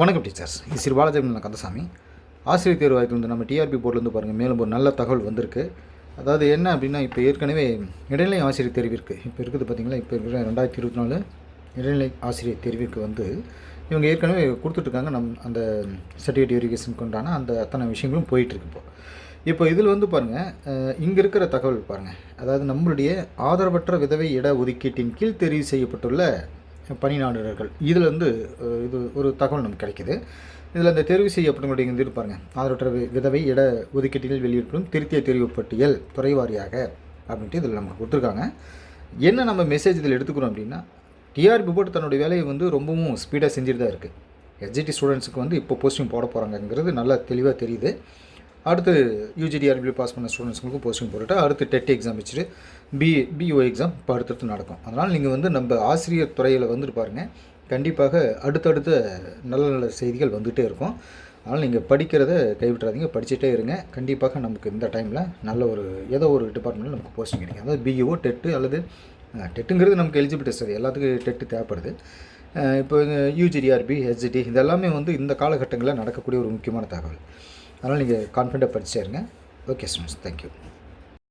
வணக்கம் டீச்சர்ஸ். இது ஸ்ரீ பாலாஜி கந்தசாமி. ஆசிரியர் தேர்வு வாய்ப்பு வந்து நம்ம டிஆர்பி போர்ட்லேருந்து பாருங்கள் மேலும் ஒரு நல்ல தகவல் வந்திருக்கு. அதாவது என்ன அப்படின்னா இப்போ ஏற்கனவே இடைநிலை ஆசிரியர் தெரிவிற்கு இப்போ இருக்குது பார்த்தீங்களா இப்போ இருக்கிற ரெண்டாயிரத்தி இருபத்தி நாலு இடைநிலை ஆசிரியர் தெரிவிற்கு வந்து இவங்க ஏற்கனவே கொடுத்துட்ருக்காங்க நம் அந்த சர்டிஃபிகேட் வெரிஃபிகேஷன் உண்டான அந்த அத்தனை விஷயங்களும் போயிட்டுருக்கு இப்போ. இப்போ இதில் வந்து பாருங்கள் இங்கே இருக்கிற தகவல் பாருங்கள் அதாவது நம்மளுடைய ஆதரவற்ற விதவை இட ஒதுக்கீட்டின் கீழ் தெரிவு செய்யப்பட்டுள்ள பணியாளர்கள் இதில் இது ஒரு தகவல் நமக்கு கிடைக்குது. இதில் அந்த தெரிவு செய்யப்பட்டவங்களுடைய இது பாருங்கள் ஆதரவற்ற விதவை இட ஒதுக்கீட்டில் வெளியிடப்படும் திருத்திய தெரிவு பட்டியல் துறை வாரியாக அப்படின்ட்டு இதில் நமக்கு கொடுத்துருக்காங்க. என்ன நம்ம மெசேஜ் இதில் எடுத்துக்கிறோம் அப்படின்னா டிஆர்பி போட்டு தன்னுடைய வேலையை வந்து ரொம்பவும் ஸ்பீடாக செஞ்சுட்டு தான் இருக்குது எஸ்ஜிடி ஸ்டூடெண்ட்ஸுக்கு வந்து இப்போ போஸ்டிங் போட போகிறாங்கங்கிறது நல்லா தெளிவாக தெரியுது. அடுத்து யூஜிடிஆர்பி பாஸ் பண்ண ஸ்டூடெண்ட்ஸுங்களுக்கும் போஸ்டிங் போட்டுட்டு அடுத்து டெட் எக்ஸாம் வச்சுட்டு பி பிஓ எக்ஸாம் இப்போ அடுத்தடுத்து நடக்கும். அதனால் நீங்கள் வந்து நம்ம ஆசிரியர் துறையில் வந்துட்டு பாருங்கள் கண்டிப்பாக அடுத்தடுத்த நல்ல நல்ல செய்திகள் வந்துகிட்டே இருக்கும். அதனால் நீங்கள் படிக்கிறத கைவிட்டுறாதீங்க. படிச்சுட்டே இருங்க. கண்டிப்பாக நமக்கு இந்த டைமில் நல்ல ஒரு ஏதோ ஒரு டிபார்ட்மெண்ட்டில் நமக்கு போஸ்டிங் கிடைக்கும். அதாவது பிஇஓ டெட்டு அல்லது டெட்டுங்கிறது நமக்கு எலிஜிபிள் டெஸ்ட் அது எல்லாத்துக்கும் டெட்டு தேவைப்படுது. இப்போ யூஜிடிஆர்பி ஹெச்டி இதெல்லாமே வந்து இந்த காலகட்டங்களில் நடக்கக்கூடிய ஒரு முக்கியமான தகவல். அதனால் நீங்கள் கான்ஃபிடண்ட்டாக படிச்சேருங்க ஓகே ஸ்டூடெண்ட்ஸ் தேங்க்யூ